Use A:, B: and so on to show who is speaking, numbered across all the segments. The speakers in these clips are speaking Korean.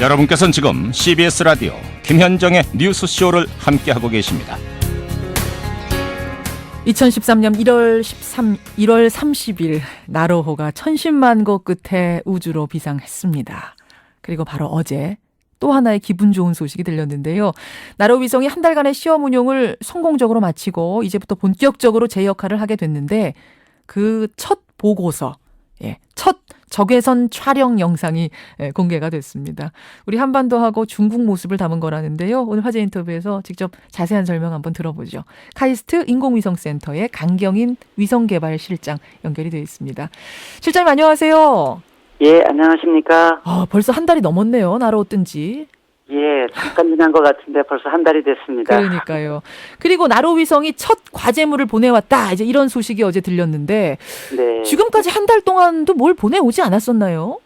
A: 여러분께서는 지금 CBS 라디오 김현정의 뉴스쇼를 함께하고 계십니다.
B: 2013년 1월 13, 1월 30일 나로호가 천신만고 끝에 우주로 비상했습니다. 그리고 바로 어제 또 하나의 기분 좋은 소식이 들렸는데요. 나로 위성이 한 달간의 시험 운용을 성공적으로 마치고 이제부터 본격적으로 제 역할을 하게 됐는데 그 첫 보고서, 예, 첫 적외선 촬영 영상이 예, 공개가 됐습니다. 우리 한반도하고 중국 모습을 담은 거라는데요. 오늘 화제 인터뷰에서 직접 자세한 설명 한번 들어보죠. 카이스트 인공위성센터의 강경인 위성개발실장 연결이 되어 있습니다. 실장님 안녕하세요.
C: 예, 안녕하십니까.
B: 아, 벌써 한 달이 넘었네요. 나로 뜬지.
C: 예, 잠깐 지난 것 같은데 벌써 한 달이 됐습니다.
B: 그러니까요. 그리고 나로 위성이 첫 과제물을 보내왔다. 이제 이런 소식이 어제 들렸는데
C: 네.
B: 지금까지 한 달 동안도 뭘 보내오지 않았었나요?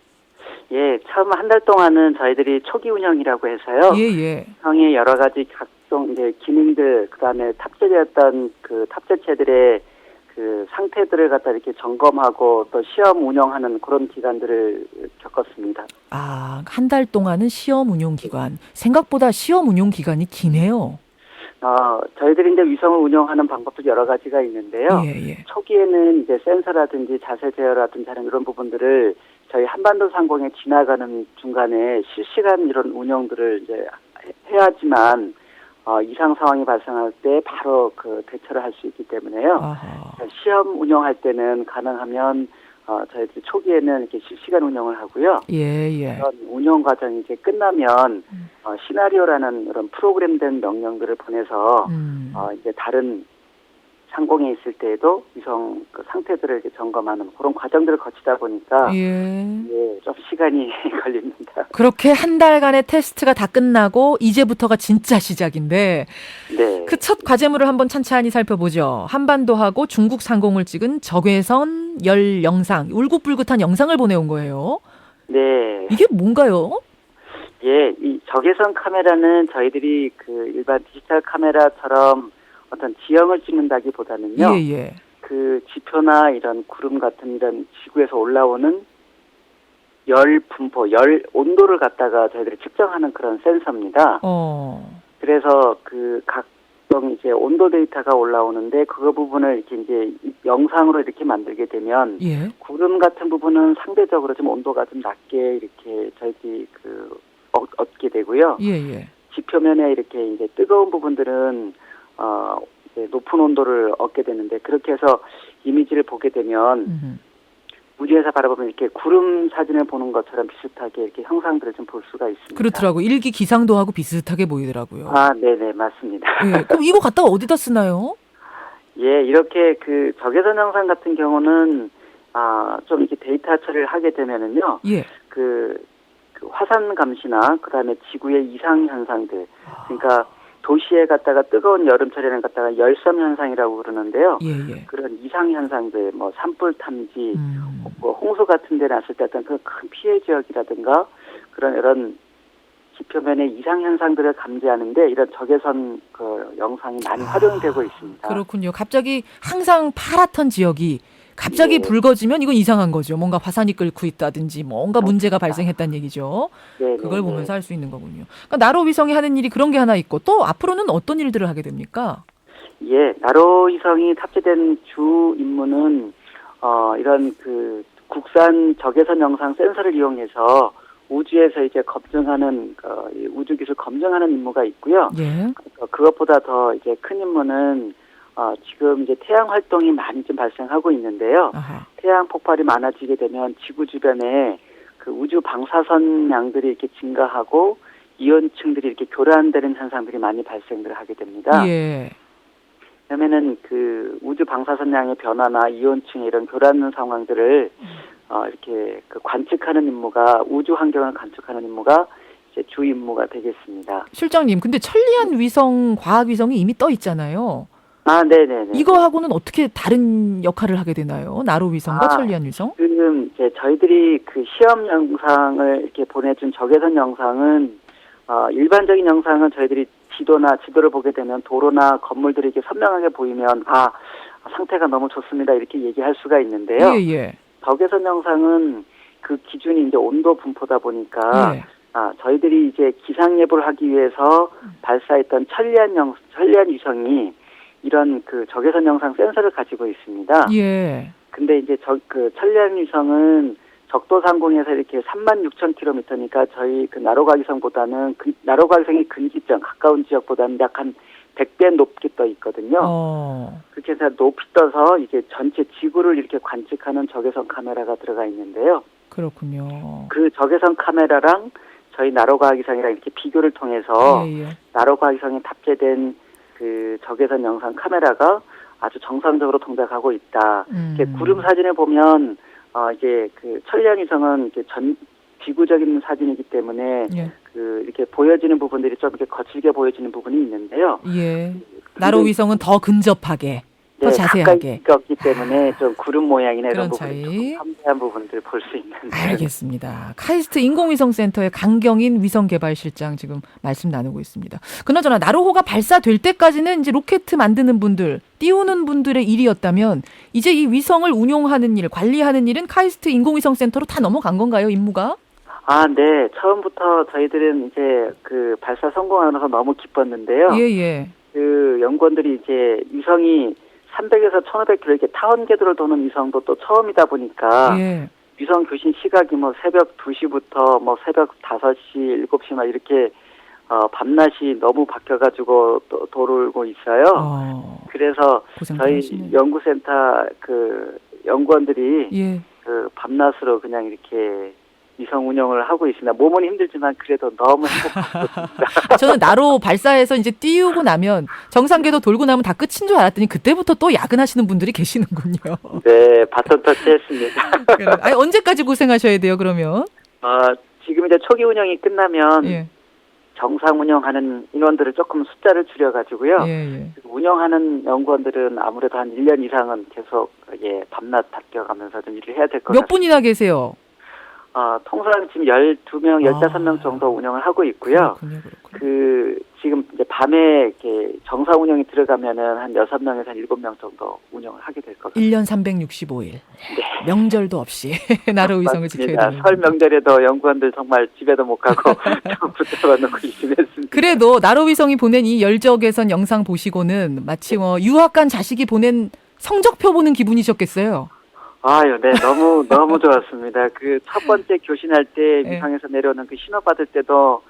C: 예, 처음 한 달 동안은 저희들이 초기 운영이라고 해서요.
B: 예, 예.
C: 성의 여러 가지 각종 이제 기능들, 그 다음에 탑재되었던 그 탑재체들의 그 상태들을 갖다 이렇게 점검하고 또 시험 운영하는 그런 기간들을 겪었습니다.
B: 아, 한 달 동안은 시험 운용 기간. 생각보다 시험 운용 기간이 기네요.
C: 어, 저희들이 이제 위성을 운영하는 방법도 여러 가지가 있는데요.
B: 예, 예.
C: 초기에는 이제 센서라든지 자세 제어라든지 하는 이런 부분들을 저희 한반도 상공에 지나가는 중간에 실시간 이런 운영들을 이제 해야지만 어, 이상 상황이 발생할 때 바로 그 대처를 할 수 있기 때문에요.
B: 아하.
C: 시험 운영할 때는 가능하면 어, 저희들 초기에는 이렇게 실시간 운영을 하고요.
B: 예, 예.
C: 그런 운영 과정이 이제 끝나면 어, 시나리오라는 그런 프로그램된 명령들을 보내서
B: 음.
C: 어, 이제 다른 상공에 있을 때에도 위성 그 상태들을 이렇게 점검하는 그런 과정들을 거치다 보니까
B: 예.
C: 예, 좀 시간이 걸립니다.
B: 그렇게 한 달간의 테스트가 다 끝나고 이제부터가 진짜 시작인데
C: 네.
B: 그 첫 과제물을 한번 찬찬히 살펴보죠. 한반도하고 중국 상공을 찍은 적외선 열 영상, 울긋불긋한 영상을 보내온 거예요.
C: 네.
B: 이게 뭔가요?
C: 예, 이 적외선 카메라는 저희들이 그 일반 디지털 카메라처럼 어떤 지형을 찍는다기보다는요.
B: 예, 예.
C: 그 지표나 이런 구름 같은 이런 지구에서 올라오는 열 분포, 열 온도를 갖다가 저희들이 측정하는 그런 센서입니다.
B: 어.
C: 그래서 그 각종 이제 온도 데이터가 올라오는데 그 부분을 이렇게 이제 영상으로 이렇게 만들게 되면
B: 예.
C: 구름 같은 부분은 상대적으로 좀 온도가 좀 낮게 이렇게 저희들이 그 얻, 얻게 되고요.
B: 예, 예.
C: 지표면에 이렇게 이제 뜨거운 부분들은 어 높은 온도를 얻게 되는데 그렇게 해서 이미지를 보게 되면. 우주에서 바라보면 이렇게 구름 사진을 보는 것처럼 비슷하게 이렇게 형상들을 좀 볼 수가 있습니다.
B: 그렇더라고. 일기 기상도 하고 비슷하게 보이더라고요.
C: 아, 네네 맞습니다.
B: 예. 그럼 이거 갖다가 어디다 쓰나요?
C: 예, 이렇게 그 적외선 영상 같은 경우는 아, 좀 이렇게 데이터 처리를 하게 되면은요.
B: 예.
C: 그, 그 화산 감시나 그다음에 지구의 이상 현상들. 그러니까 도시에 갔다가 뜨거운 여름철에는 갔다가 열섬 현상이라고 그러는데요.
B: 예, 예.
C: 그런 이상 현상들 뭐 산불 탐지,
B: 음.
C: 뭐 홍수 같은 데 났을 때 어떤 그큰 피해 지역이라든가 그런 이런 지표면의 이상 현상들을 감지하는데 이런 적외선 그 영상이 많이
B: 아,
C: 활용이 되고 있습니다.
B: 그렇군요. 갑자기 항상 파랗던 지역이 갑자기
C: 네.
B: 붉어지면 이건 이상한 거죠. 뭔가 화산이 끓고 있다든지 뭔가 문제가 발생했다는 얘기죠.
C: 네,
B: 그걸
C: 네, 네.
B: 보면서 알수 있는 거군요. 그러니까 나로 위성이 하는 일이 그런 게 하나 있고 또 앞으로는 어떤 일들을 하게 됩니까?
C: 예, 나로 위성이 탑재된 주 임무는 어 이런 그 국산 적외선 영상 센서를 이용해서 우주에서 이제 검증하는 어, 이 우주 기술 검증하는 임무가 있고요.
B: 예.
C: 어, 그것보다 더 이제 큰 임무는 어, 지금 이제 태양 활동이 많이 좀 발생하고 있는데요.
B: 아하.
C: 태양 폭발이 많아지게 되면 지구 주변에 그 우주 방사선량들이 이렇게 증가하고 이온층들이 이렇게 교란되는 현상들이 많이 발생을 하게 됩니다.
B: 예.
C: 그러면은 그 우주 방사선량의 변화나 이온층의 이런 교란 상황들을 어, 이렇게 그 관측하는 임무가 우주 환경을 관측하는 임무가 이제 주 임무가 되겠습니다.
B: 실장님, 근데 천리안 위성 과학 위성이 이미 떠 있잖아요.
C: 아, 네네네.
B: 이거하고는 어떻게 다른 역할을 하게 되나요? 나로 위성과
C: 아.
B: 천리안 위성?
C: 지금 이제 저희들이 그 시험 영상을 이렇게 보내준 적외선 영상은 어, 일반적인 영상은 저희들이 지도나 지도를 보게 되면 도로나 건물들이 이렇게 선명하게 보이면 아 상태가 너무 좋습니다 이렇게 얘기할 수가 있는데요.
B: 예, 예.
C: 적외선 영상은 그 기준이 이제 온도 분포다 보니까
B: 예.
C: 아, 저희들이 이제 기상 예보를 하기 위해서 발사했던 천리안 영 천리안 위성이 이런 그 적외선 영상 센서를 가지고 있습니다.
B: 예.
C: 근데 이제 저 그 천리안 위성은 적도 상공에서 이렇게 3만 6천 킬로미터니까 저희 그 나로가 위성보다는 그 나로가 위성이 근기점 가까운 지역보다는 약 한 100배 높게 떠 있거든요.
B: 어.
C: 그렇게 해서 높이 떠서 이게 전체 지구를 이렇게 관측하는 적외선 카메라가 들어가 있는데요.
B: 그렇군요.
C: 그 적외선 카메라랑 저희 나로과학위성이랑 이렇게 비교를 통해서
B: 예, 예.
C: 나로과학위성에 탑재된 그 적외선 영상 카메라가 아주 정상적으로 동작하고 있다.
B: 음.
C: 이렇게 구름 사진에 보면 어 이제 그 천량 위성은 이렇게 전 지구적인 사진이기 때문에
B: 예.
C: 그 이렇게 보여지는 부분들이 좀 이렇게 거칠게 보여지는 부분이 있는데요.
B: 예. 나로 위성은 더 근접하게, 더
C: 네,
B: 자세하게.
C: 가까이 있기 때문에 좀 구름 모양이나 이런 부분이 섬세한 부분들 볼 수 있는
B: 알겠습니다. 카이스트 인공위성센터의 강경인 위성개발실장 지금 말씀 나누고 있습니다. 그나저나 나로호가 발사될 때까지는 이제 로켓 만드는 분들, 띄우는 분들의 일이었다면 이제 이 위성을 운용하는 일, 관리하는 일은 카이스트 인공위성센터로 다 넘어간 건가요, 임무가?
C: 아, 네. 처음부터 저희들은 이제 그 발사 성공하면서 너무 기뻤는데요.
B: 예, 예.
C: 그 연구원들이 이제 위성이 300에서 1500km 이렇게 타원 궤도를 도는 위성도 또 처음이다 보니까
B: 예.
C: 위성 교신 시각이 뭐 새벽 2시부터 뭐 새벽 5시, 7시 막 이렇게 어 밤낮이 너무 바뀌어 가지고 또 돌고 있어요.
B: 어,
C: 그래서 저희
B: 많으시네.
C: 연구센터 그 연구원들이
B: 예.
C: 그 밤낮으로 그냥 이렇게 운영을 하고 있습니다. 몸은 힘들지만 그래도 너무 행복합니다.
B: 저는 나로 발사해서 이제 띄우고 나면 정상궤도 돌고 나면 다 끝인 줄 알았더니 그때부터 또 야근하시는 분들이 계시는군요.
C: 네, 바톤 터치했습니다.
B: 아니, 언제까지 고생하셔야 돼요, 그러면?
C: 어, 지금 이제 초기 운영이 끝나면
B: 예.
C: 정상 운영하는 인원들을 조금 숫자를 줄여가지고요.
B: 예, 예.
C: 운영하는 연구원들은 아무래도 한 1년 이상은 계속 예, 밤낮 바뀌어가면서 좀 일을 해야
B: 될것몇
C: 같습니다.
B: 분이나 계세요?
C: 어, 통상 지금 12명, 15명
B: 아.
C: 정도 운영을 하고 있고요.
B: 그렇군요, 그렇군요.
C: 그 지금 이제 밤에 이렇게 정상 운영이 들어가면은 한 6명에서 한 7명 정도 운영을 하게 될것 같습니다.
B: 1년 365일. 명절도 없이 나로 위성을 지켜야. 되는.
C: 설 명절에도 연구원들 정말 집에도 못 가고 좀 붙잡아 놓고 했습니다.
B: 그래도 나로 위성이 보낸 이 열적외선 영상 보시고는 마치 뭐 유학 간 자식이 보낸 성적표 보는 기분이셨겠어요.
C: 아유, 네, 너무 너무 좋았습니다. 그 첫 번째 교신할 때
B: 네.
C: 위상에서 내려오는 그 신호 받을 때도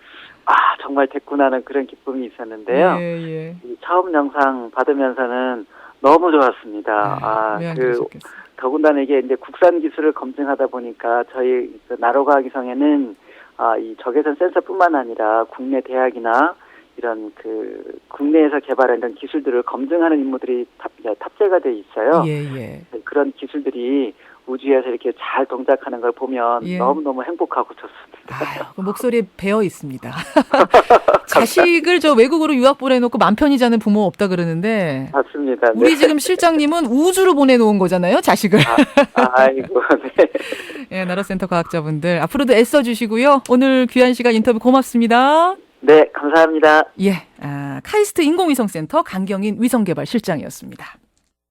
C: 아 정말 됐구나는 그런 기쁨이 있었는데요.
B: 예, 예.
C: 이 처음 영상 받으면서는 너무 좋았습니다. 아,
B: 왜안
C: 그
B: 그러셨겠어요?
C: 더군다나 이게 이제 국산 기술을 검증하다 보니까 저희 그 나로과학위성에는 아, 이 적외선 센서뿐만 아니라 국내 대학이나 이런 그 국내에서 개발한 이런 기술들을 검증하는 임무들이 탑, 탑재가 돼 있어요.
B: 예, 예.
C: 그런 기술들이 우주에서 이렇게 잘 동작하는 걸 보면
B: 예.
C: 너무너무 행복하고 좋습니다.
B: 아유, 그 목소리에 배어 있습니다. 자식을 저 외국으로 유학 보내놓고 맘 편히 자는 부모 없다 그러는데
C: 맞습니다. 네.
B: 우리 지금 실장님은 우주로 보내놓은 거잖아요, 자식을.
C: 아, 아이고, 네.
B: 예, 나라센터 과학자분들 앞으로도 애써 주시고요. 오늘 귀한 시간 인터뷰 고맙습니다.
C: 네, 감사합니다.
B: 예, 아, 카이스트 인공위성센터 강경인 위성개발 실장이었습니다.